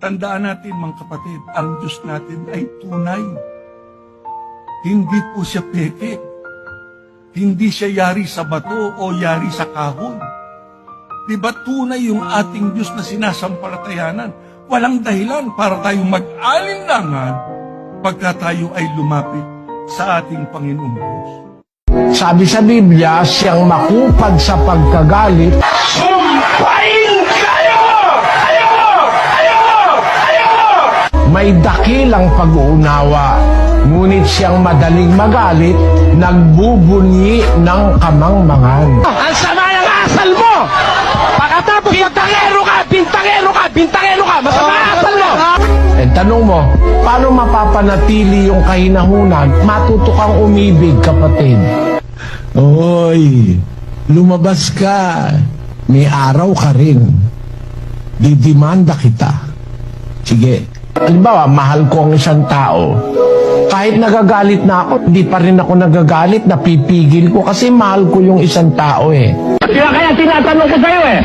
Tandaan natin mga kapatid, ang Diyos natin ay tunay. Hindi po siya peke. Hindi siya yari sa bato o yari sa kahon. Di ba tunay yung ating Diyos na sinasampalatayanan? Walang dahilan para tayong mag-alinlangan pagka tayo ay lumapit sa ating Panginoong Diyos. Sabi sa Biblia, siyang makupad sa pagkagalit, may dakilang pag-uunawa. Ngunit siyang madaling magalit, nagbubunyi ng kamangmangan. Ang sama ng asal mo! Pagkatapos bintangero ka! Bintangero ka! Bintangero ka! Masama ang asal mo! Eh, tanong mo, paano mapapanatili yung kahinahunan? Matuto kang umibig, kapatid. Hoy, lumabas ka. May araw ka rin. Didimanda kita. Sige. Halimbawa, mahal ko ang isang tao. Kahit nagagalit na ako, hindi pa rin ako nagagalit, napipigil ko kasi mahal ko yung isang tao eh. Kaya kaya tinatanong ko sa'yo eh!